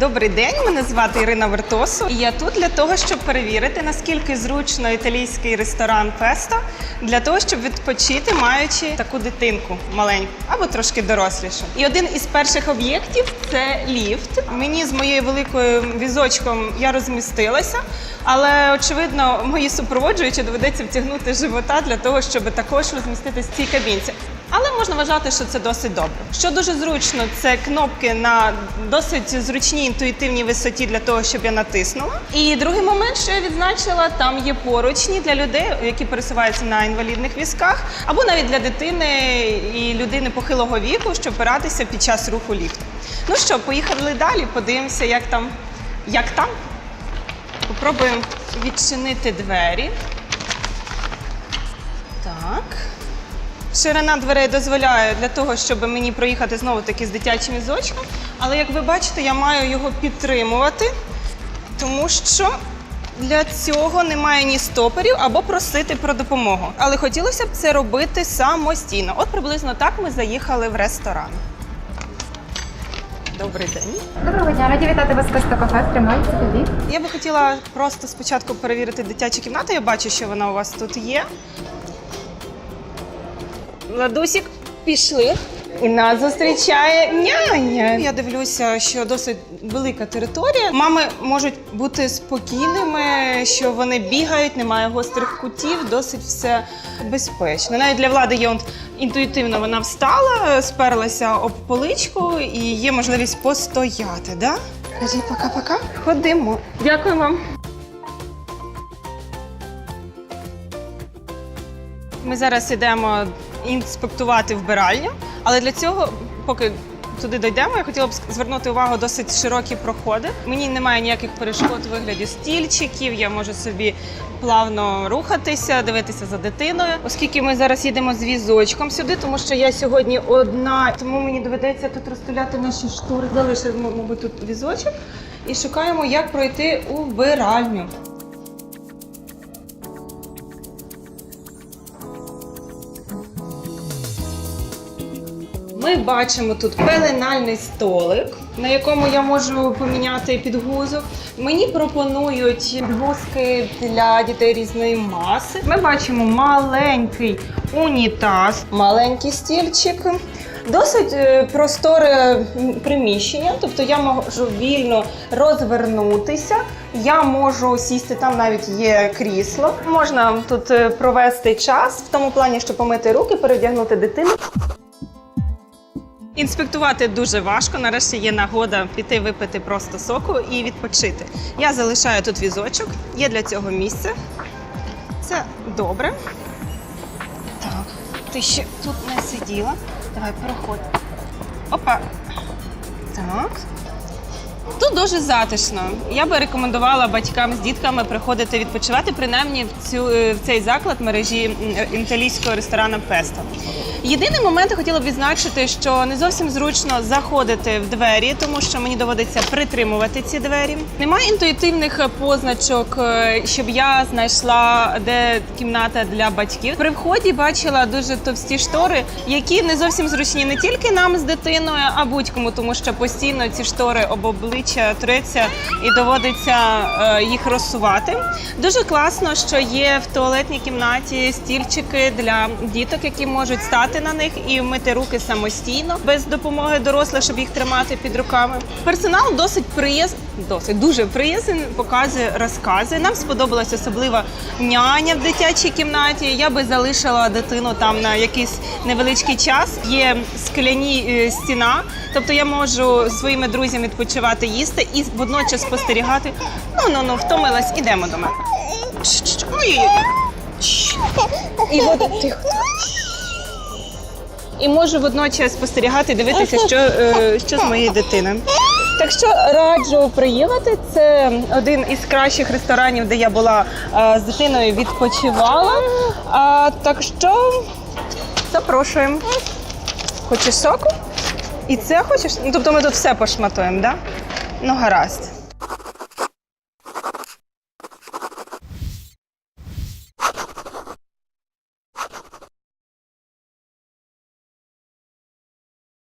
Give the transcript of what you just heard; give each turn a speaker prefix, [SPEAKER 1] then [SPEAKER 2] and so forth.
[SPEAKER 1] Добрий день, мене звати Ірина Вертосу. Я тут для того, щоб перевірити, наскільки зручно італійський ресторан Песто для того, щоб відпочити, маючи таку дитинку маленьку або трошки дорослішу. І один із перших об'єктів це ліфт. Мені з моєю великою візочком я розмістилася, але очевидно, мої супроводжуючі доведеться втягнути живота для того, щоб також розміститись в цій кабінці. Але можна вважати, що це досить добре. Що дуже зручно, це кнопки на досить зручній інтуїтивній висоті для того, щоб я натиснула. І другий момент, що я відзначила, там є поручні для людей, які пересуваються на інвалідних візках, або навіть для дитини і людини похилого віку, щоб опиратися під час руху ліфту. Ну що, поїхали далі, подивимося, як там. Як там? Попробуємо відчинити двері. Так. Ширина дверей дозволяє для того, щоб мені проїхати знову таки з дитячим візочком. Але як ви бачите, я маю його підтримувати, тому що для цього немає ні стоперів або просити про допомогу. Але хотілося б це робити самостійно. От приблизно так ми заїхали в ресторан. Добрий день.
[SPEAKER 2] Доброго дня, раді вітати вас Коста кафе. Тримайте тобі.
[SPEAKER 1] Я би хотіла просто спочатку перевірити дитячу кімнату. Я бачу, що вона у вас тут є. Ладусік, пішли. І нас зустрічає няня. Я дивлюся, що досить велика територія. Мами можуть бути спокійними, що вони бігають, немає гострих кутів, досить все безпечно. Навіть для влади є інтуїтивно вона встала, сперлася об поличку і є можливість постояти. Да? Кажи пока-пока. Ходимо. Дякую вам. Ми зараз йдемо інспектувати вбиральню, але для цього, поки туди дійдемо, я хотіла б звернути увагу досить широкі проходи. Мені немає ніяких перешкод у вигляді стільчиків. Я можу собі плавно рухатися, дивитися за дитиною. Оскільки ми зараз їдемо з візочком сюди, тому що я сьогодні одна, тому мені доведеться тут розставляти наші штури. Залишимо, мабуть, тут візочок і шукаємо, як пройти у вбиральню. Ми бачимо тут пеленальний столик, на якому я можу поміняти підгузок. Мені пропонують підгузки для дітей різної маси. Ми бачимо маленький унітаз, маленький стільчик. Досить е, просторе приміщення, тобто я можу вільно розвернутися. Я можу сісти, там навіть є крісло. Можна тут е, провести час в тому плані, що помити руки, перевдягнути дитину. Інспектувати дуже важко. Нарешті є нагода піти випити просто соку і відпочити. Я залишаю тут візочок, є для цього місце. Це добре. Так, ти ще тут не сиділа. Давай, проходь. Опа. Так. Тут дуже затишно. Я би рекомендувала батькам з дітками приходити відпочивати, принаймні в цю е, в цей заклад мережі м, італійського ресторану Песто. Єдиний момент я хотіла б відзначити, що не зовсім зручно заходити в двері, тому що мені доводиться притримувати ці двері. Немає інтуїтивних позначок, е, щоб я знайшла де кімната для батьків. При вході бачила дуже товсті штори, які не зовсім зручні не тільки нам з дитиною, а будь-кому, тому що постійно ці штори об обличчя треться і доводиться е, їх розсувати. Дуже класно, що є в туалетній кімнаті стільчики для діток, які можуть стати на них і мити руки самостійно без допомоги дорослих, щоб їх тримати під руками. Персонал досить приязний, досить дуже приязний, показує розкази. Нам сподобалась особливо няня в дитячій кімнаті. Я би залишила дитину там на якийсь невеличкий час. Є скляні е, стіна, тобто я можу своїми друзями відпочивати, їсти і водночас спостерігати. Ну ну ну втомилась, ідемо до мене. Ой-ой-ой. І от тихо. І можу водночас спостерігати, дивитися, що, е, що з моєю дитиною. Так що раджу приїхати. Це один із кращих ресторанів, де я була е, з дитиною відпочивала. А, так що запрошуємо. Хочеш соку? І це хочеш? Ну, тобто ми тут все пошматуємо, так? Да? Ну, гаразд.